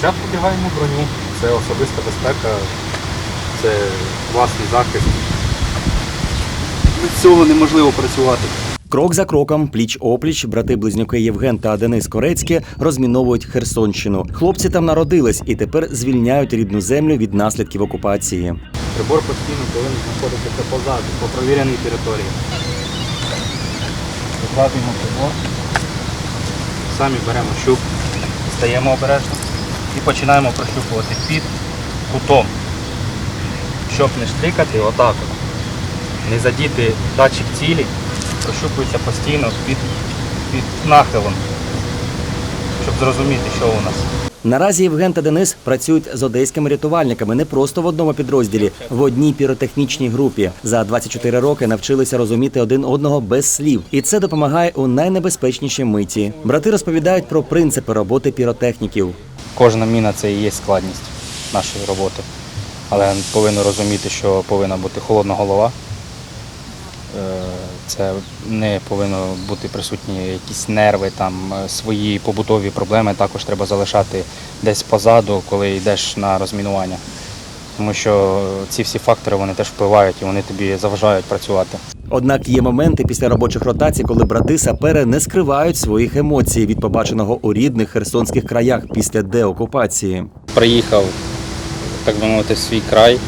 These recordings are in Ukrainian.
Спочатку вдягаємо броню, це особиста безпека, це власний захист. Без цього неможливо працювати. Крок за кроком, пліч опліч, брати-близнюки Євген та Денис Корецькі розміновують Херсонщину. Хлопці там народились і тепер звільняють рідну землю від наслідків окупації. Прибор постійно повинен знаходитися позаду, по провіреній території. Викладуємо прибор. Самі беремо щуп, стаємо обережно і починаємо прощупувати під кутом. Щоб не штрикати, отак от. Не задіти датчик цілі, прощупується постійно під, під нахилом, щоб зрозуміти, що у нас. Наразі Євген та Денис працюють з одеськими рятувальниками не просто в одному підрозділі, в одній піротехнічній групі. За 24 роки навчилися розуміти один одного без слів, і це допомагає у найнебезпечнішій миті. Брати розповідають про принципи роботи піротехніків. Кожна міна це і є складність нашої роботи. Але повинен розуміти, що повинна бути холодна голова. Е, Це не повинно бути присутні якісь нерви, там е, свої побутові проблеми також треба залишати десь позаду, коли йдеш на розмінування. Тому що ці всі фактори вони теж впливають і вони тобі заважають працювати. Однак є моменти після робочих ротацій, коли брати сапери не скривають своїх емоцій від побаченого у рідних херсонських краях після деокупації. приїхав, так би мовити, в свій край,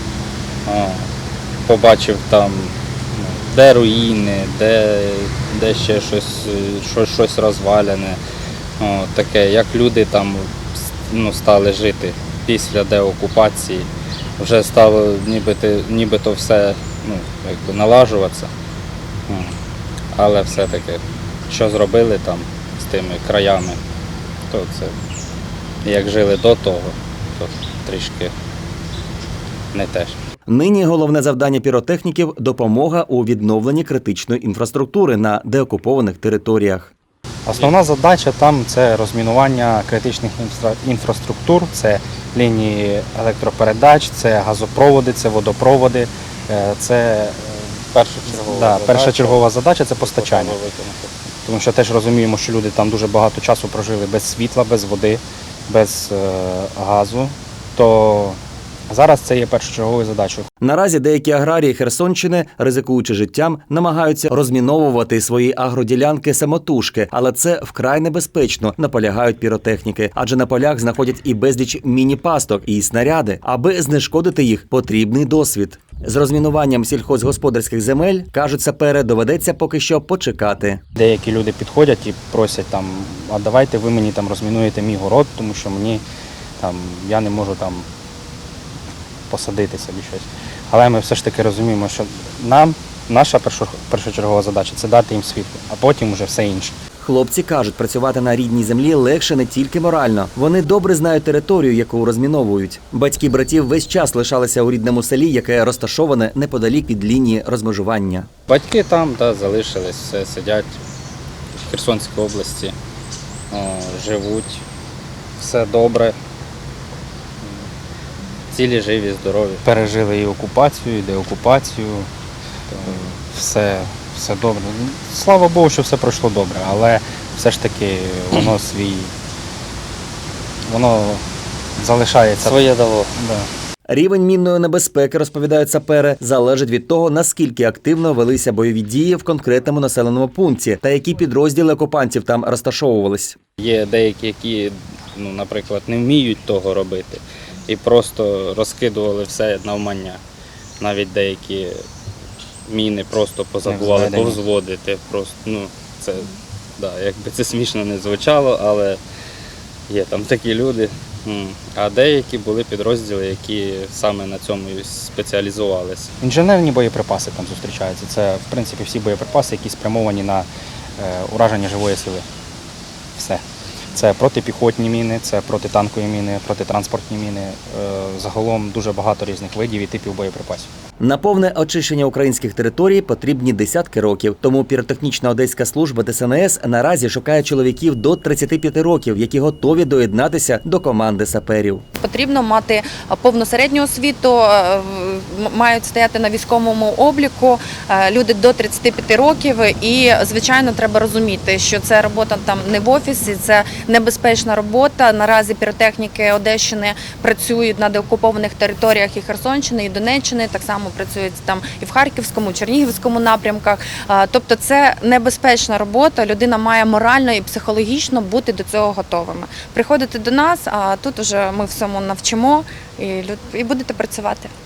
побачив там, ну, де руїни, де, де ще щось, е, щось, щось розвалене, таке, як люди там ну, стали жити після деокупації. Вже стало нібито, нібито все ну, якби налажуватися. Але все-таки, що зробили там з тими краями, то це як жили до того, то трішки не те. ж. Нині головне завдання піротехніків допомога у відновленні критичної інфраструктури на деокупованих територіях. Основна задача там це розмінування критичних інфраструктур, це лінії електропередач, це газопроводи, це водопроводи, е, це Першочергова да, задача. перша чергова задача це постачання. Тому що теж розуміємо, що люди там дуже багато часу прожили без світла, без води, без е, газу. То зараз це є першочерговою задачою. Наразі деякі аграрії Херсонщини, ризикуючи життям, намагаються розміновувати свої агроділянки самотужки, але це вкрай небезпечно, наполягають піротехніки, адже на полях знаходять і безліч міні-пасток і снаряди. Аби знешкодити їх, потрібний досвід. З розмінуванням сільхозгосподарських земель кажуть сапери, доведеться поки що почекати. Деякі люди підходять і просять там, а давайте ви мені там розмінуєте мій город, тому що мені там я не можу там посадити собі щось. Але ми все ж таки розуміємо, що нам наша першочергова задача це дати їм світло, а потім уже все інше. Хлопці кажуть, працювати на рідній землі легше не тільки морально. Вони добре знають територію, яку розміновують. Батьки братів весь час лишалися у рідному селі, яке розташоване неподалік від лінії розмежування. Батьки там да, залишились, все, сидять в Херсонській області, о, живуть, все добре. Цілі живі, здорові. Пережили і окупацію, і деокупацію. Все, все добре. Слава Богу, що все пройшло добре, але все ж таки воно свій. Воно залишається. Своє дало. Да. Рівень мінної небезпеки, розповідають сапери, залежить від того, наскільки активно велися бойові дії в конкретному населеному пункті та які підрозділи окупантів там розташовувались. Є деякі, які, ну, наприклад, не вміють того робити і просто розкидували все навмання. Навіть деякі міни просто позабували Невзведені. повзводити. Просто, ну, це, да, якби це смішно не звучало, але є там такі люди. А деякі були підрозділи, які саме на цьому і спеціалізувалися. Інженерні боєприпаси там зустрічаються. Це, в принципі, всі боєприпаси, які спрямовані на е, ураження живої сили. Все. Це протипіхотні міни, це протитанкові міни, протитранспортні міни. Е, загалом дуже багато різних видів і типів боєприпасів. На повне очищення українських територій потрібні десятки років. Тому піротехнічна одеська служба ДСНС наразі шукає чоловіків до 35 років, які готові доєднатися до команди саперів. Потрібно мати повну середню освіту, е, мають стояти на військовому обліку е, люди до 35 років. І звичайно, треба розуміти, що це робота там не в офісі, це небезпечна робота. Наразі піротехніки Одещини працюють на деокупованих територіях і Херсонщини, і Донеччини. Так само працюють там і в Харківському, і Чернігівському напрямках. Тобто, це небезпечна робота. Людина має морально і психологічно бути до цього готовими. Приходите до нас, а тут вже ми всьому навчимо і і будете працювати.